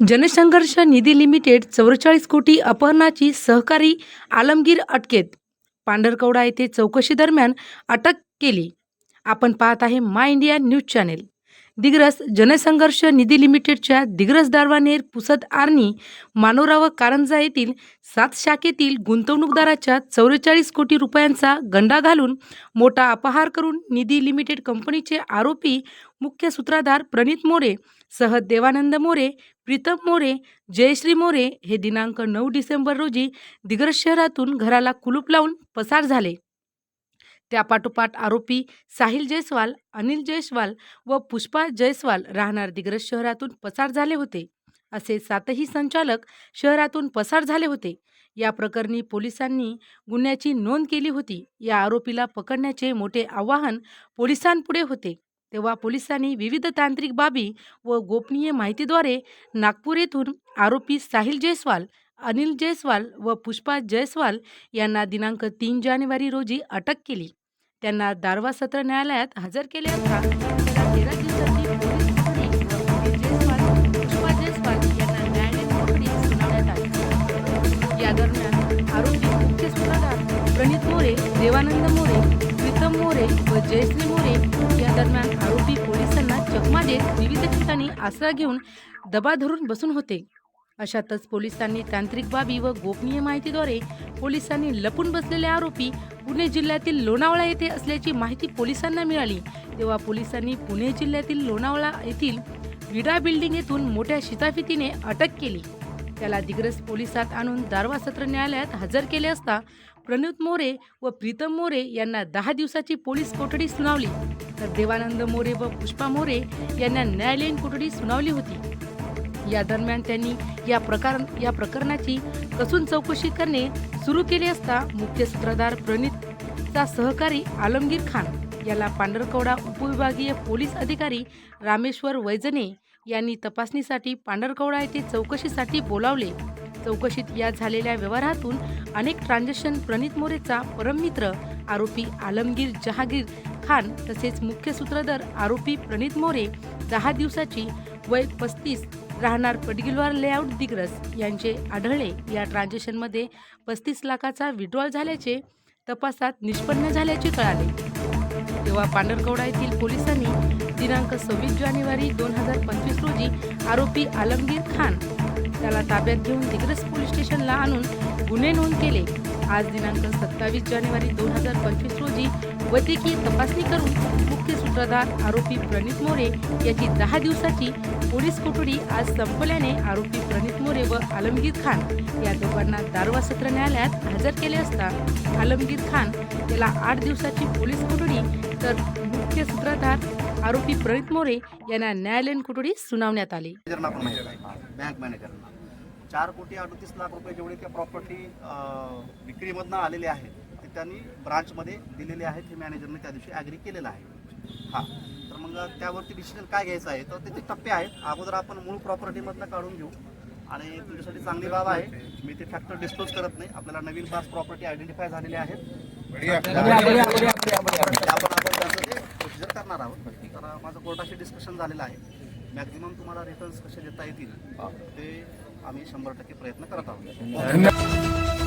जनसंघर्ष निधी लिमिटेड चौवेचाळीस कोटी अपहरणाची सहकारी आलमगीर अटकेत. पांढरकवडा येथे चौकशी दरम्यान अटक केली. आपण पाहत आहे my India news channel. Digras Jansangharsh Nidhi लिमिटेडच्या दिग्रस दारवानेर पुसद आर्नी मानोरा व कारंजा येथील सात शाखेतील गुंतवणूकदाराच्या चौवेचाळीस कोटी रुपयांचा गंडा घालून मोठा अपहार करून निधी लिमिटेड कंपनीचे आरोपी मुख्य सूत्रधार प्रणित मोरे सह देवानंद मोरे प्रीतम मोरे जयश्री मोरे हे दिनांक नऊ डिसेंबर रोजी दिग्रस शहरातून घराला कुलूप लावून पसार झाले. त्यापाठोपाठ आरोपी साहिल जयस्वाल अनिल जयस्वाल व पुष्पा जयस्वाल राहणार दिग्रस शहरातून पसार झाले होते. असे सातही संचालक शहरातून पसार झाले होते. या प्रकरणी पोलिसांनी गुन्ह्याची नोंद केली होती. या आरोपीला पकडण्याचे मोठे आव्हान पोलिसांपुढे होते. तेव्हा पोलिसांनी विविध तांत्रिक बाबी व गोपनीय माहितीद्वारे नागपूर येथून आरोपी साहिल जयस्वाल अनिल जयस्वाल व पुष्पा जयस्वाल यांना दिनांक तीन जानेवारी रोजी अटक केली. त्यांना दारवा सत्र न्यायालयात हजर केले असता त्याला तेरा दिवसाची पोलीस कोठडी व जयस्वाल पुष्पा जयस्वाल यांना न्यायालयीन कोठडी सुनावण्यात आली. या दरम्यान आरोपी मुख्य सूत्रधार प्रणित मोरे देवानंद मोरे प्रीतम मोरे व जयश्री मोरे या दरम्यान आरोपी पोलिसांना चकमा देत विविध ठिकाणी आसरा घेऊन दबा धरून बसून होते. अशातच पोलिसांनी तांत्रिक बाबी व गोपनीय माहितीद्वारे पोलिसांनी लपून बसलेले आरोपी पुणे जिल्ह्यातील लोणावळा येथे असल्याची माहिती पोलिसांना मिळाली. तेव्हा पोलिसांनी पुणे जिल्ह्यातील लोणावळा येथील विडा बिल्डिंग येथून मोठ्या शिताफितीने अटक केली. त्याला दिग्रस पोलिसात आणून दारवा सत्र न्यायालयात हजर केले असता प्रणित मोरे व प्रीतम मोरे यांना दहा दिवसाची पोलीस कोठडी सुनावली. तर देवानंद मोरे व पुष्पा मोरे यांना न्यायालयीन कोठडी सुनावली होती. या दरम्यान त्यांनी या प्रकार या प्रकरणाची कसून चौकशी करणे सुरू केले असता मुख्य सूत्रधार प्रणितचा सहकारी आलमगीर खान याला पांढरकवडा उपविभागीय पोलीस अधिकारी रामेश्वर वैजने यांनी तपासणीसाठी पांढरकवडा येथे चौकशीसाठी बोलावले. चौकशीत या झालेल्या व्यवहारातून अनेक ट्रान्झॅक्शन प्रणित मोरेचा परममित्र आरोपी आलमगीर जहागीर खान तसेच मुख्य सूत्रधार आरोपी प्रणित मोरे दहा दिवसाची वय पस्तीस राहणार पडगिलवार लेआउट दिग्रस यांचे आढळले. या ट्रान्झॅक्शनमध्ये पस्तीस लाखाचा विड्रॉल झाल्याचे तपासात निष्पन्न झाल्याचे कळाले. तेव्हा पांढरकवडा येथील पोलिसांनी दिनांक सव्वीस जानेवारी दोन हजार पंचवीस रोजी आरोपी आलमगीर खान त्याला ताब्यात घेऊन दिग्रस पोलीस स्टेशनला आणून गुन्हे नोंद केले. आज दिनांक सत्तावीस जानेवारी दोन हजार पंचवीस रोजी वैद्यकीय तपासणी करून सूत्रधार आरोपी प्रणित मोरे याची दहा दिवसाची पोलीस कोठडी आज संपल्याने आरोपी प्रणित मोरे व आलमगीर खान या दोघांना दारवा सत्र न्यायालयात हजर केले असता आलमगीर खान याला आठ दिवसाची पोलीस कोठडी तर मुख्य सूत्रधार आरोपी प्रणित मोरे यांना न्यायालयीन कोठडी सुनावण्यात आली. बँक मॅनेजरना. चार कोटी अडतीस लाख रुपये जेवढे त्या प्रॉपर्टी विक्रीमधनं आलेले आहेत ते त्यांनी ब्रांचमध्ये दिलेले आहेत हे मॅनेजरने त्या दिवशी ॲग्री केलेलं आहे. हां. तर मग त्यावरती डिसिजन काय घ्यायचं आहे? तर त्याचे टप्पे आहेत अगोदर आपण मूळ प्रॉपर्टीमधनं काढून घेऊ. आणि तुमच्यासाठी चांगली बाब आहे. मी ते फॅक्टर डिस्क्लोज करत नाही. आपल्याला नवीन पाच प्रॉपर्टी आयडेंटिफाय झालेल्या आहेत. त्यावर आपण त्याचं ते प्रोसिजर करणार आहोत तर माझं कोर्टाशी डिस्कशन झालेलं आहे. मॅक्झिमम तुम्हाला रिटर्न्स कसे देता येतील ते आम्ही शंभर टक्के प्रयत्न करत आहोत.